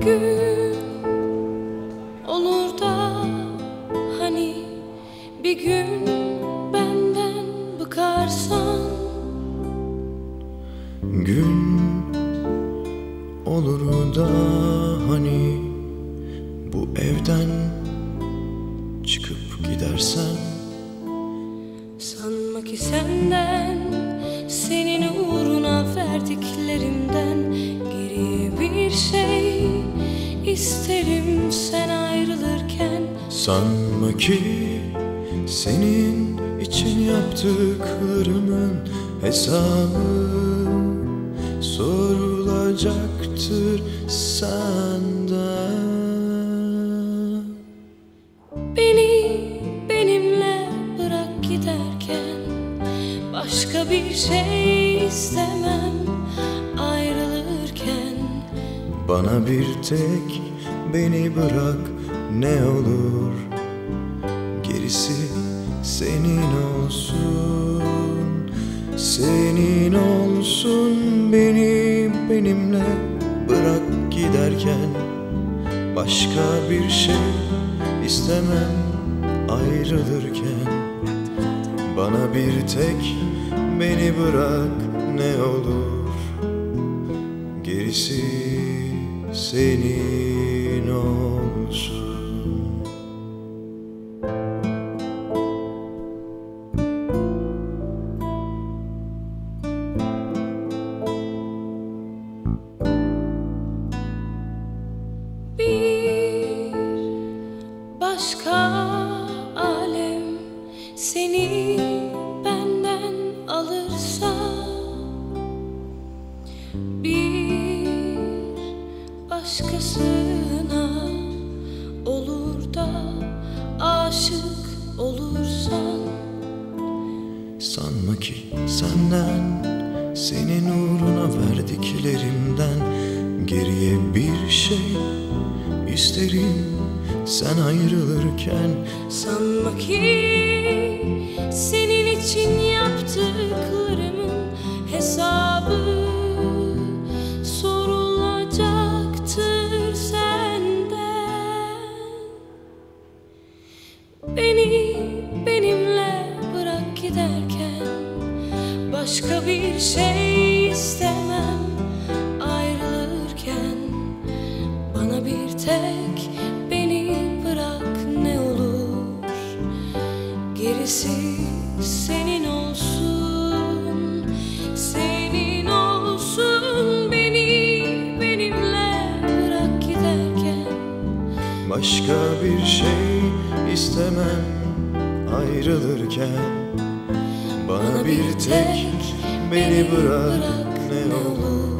gün olur da hani bir gün benden bıkarsan. Gün olur da hani bu evden çıkıp gidersen. Sanma ki senden senin uğruna verdiklerimden geriye bir şey Sanma ki senin için yaptıklarımın hesabı sorulacaktır senden. Beni benimle bırak giderken başka bir şey istemem ayrılırken Bana bir tek beni bırak ne olur Gerisi senin olsun. Senin olsun beni benimle bırak giderken. Başka bir şey istemem ayrılırken. Bana bir tek beni bırak ne olur Gerisi senin Bir başka alem seni benden alırsa Bir başkasına olur da aşık olursan. Sanma ki Senin uğruna verdiklerimden Geriye bir şey isterim Sen ayrılırken Sanma ki senin için yaptıklarımın hesabı sorulacaktır senden. Beni benimle bırak giderken başka bir şey Gerisi senin olsun Senin olsun. Beni benimle bırak giderken. Başka bir şey istemem ayrılırken. Bana bir tek beni bırak ne olur